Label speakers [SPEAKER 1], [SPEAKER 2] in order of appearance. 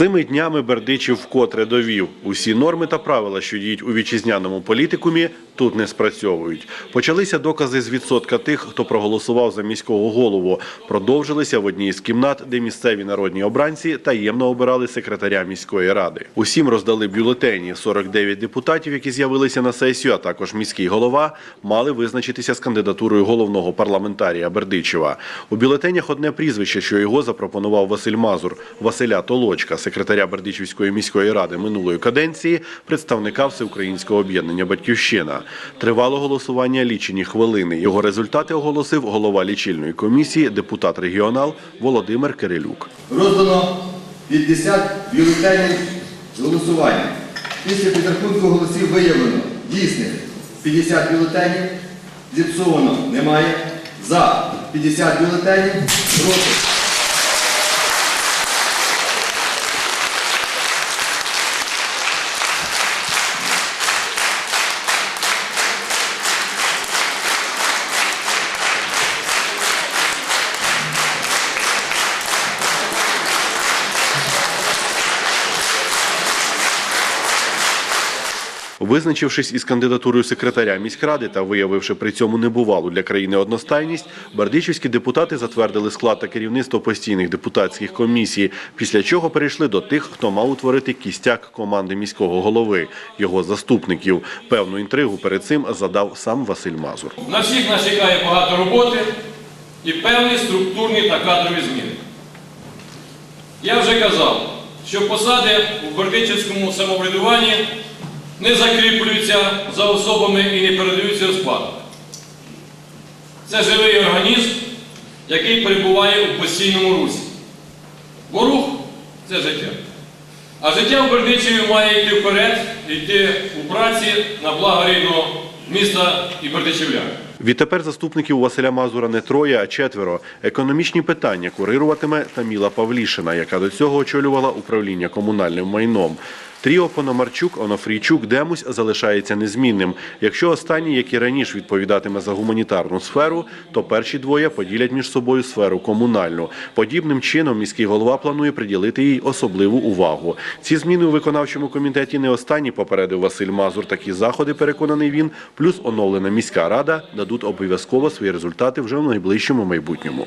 [SPEAKER 1] Цими днями Бердичів вкотре довів. Усі норми та правила, що діють у вітчизняному політикумі, тут не спрацьовують. Почалися докази з відсотка тих, хто проголосував за міського голову. Продовжилися в одній з кімнат, де місцеві народні обранці таємно обирали секретаря міської ради. Усім роздали бюлетені. 49 депутатів, які з'явилися на сесію, а також міський голова, мали визначитися з кандидатурою головного парламентарія Бердичева. У бюлетенях одне прізвище, що його запропонував Василь Мазур, Василя Толочка, секретаря Бердичівської міської ради минулої каденції, представника всеукраїнського об'єднання Батьківщина. Тривало голосування лічені хвилини. Його результати оголосив голова лічильної комісії, депутат регіонал Володимир Кирилюк.
[SPEAKER 2] Роздано 50 бюлетенів голосування. Після підрахунку голосів виявлено дійсних 50 бюлетенів, зіпсовано немає. За 50 бюлетенів, проти.
[SPEAKER 1] Визначившись із кандидатурою секретаря міськради та виявивши при цьому небувалу для країни одностайність, бердичівські депутати затвердили склад та керівництво постійних депутатських комісій, після чого перейшли до тих, хто мав утворити кістяк команди міського голови, його заступників. Певну інтригу перед цим задав сам Василь Мазур.
[SPEAKER 3] На всіх нас чекає багато роботи і певні структурні та кадрові зміни. Я вже казав, що посади у Бердичівському самоврядуванні не закріплюються за особами і не передаються у спадок. Це живий організм, який перебуває у постійному русі. Бо рух це життя. А життя в Бердичеві має йти вперед, йти у праці на благо рідного міста і бердичівлян.
[SPEAKER 1] Відтепер заступників Василя Мазура не троє, а четверо. Економічні питання курируватиме Таміла Павлішина, яка до цього очолювала управління комунальним майном. Тріо Пономарчук, Онофрійчук, Демусь залишається незмінним. Якщо останній, як і раніше, відповідатиме за гуманітарну сферу, то перші двоє поділять між собою сферу комунальну. Подібним чином міський голова планує приділити їй особливу увагу. Ці зміни у виконавчому комітеті не останні, попередив Василь Мазур. Такі заходи, переконаний він, плюс оновлена міська рада дадуть обов'язково свої результати вже в найближчому майбутньому.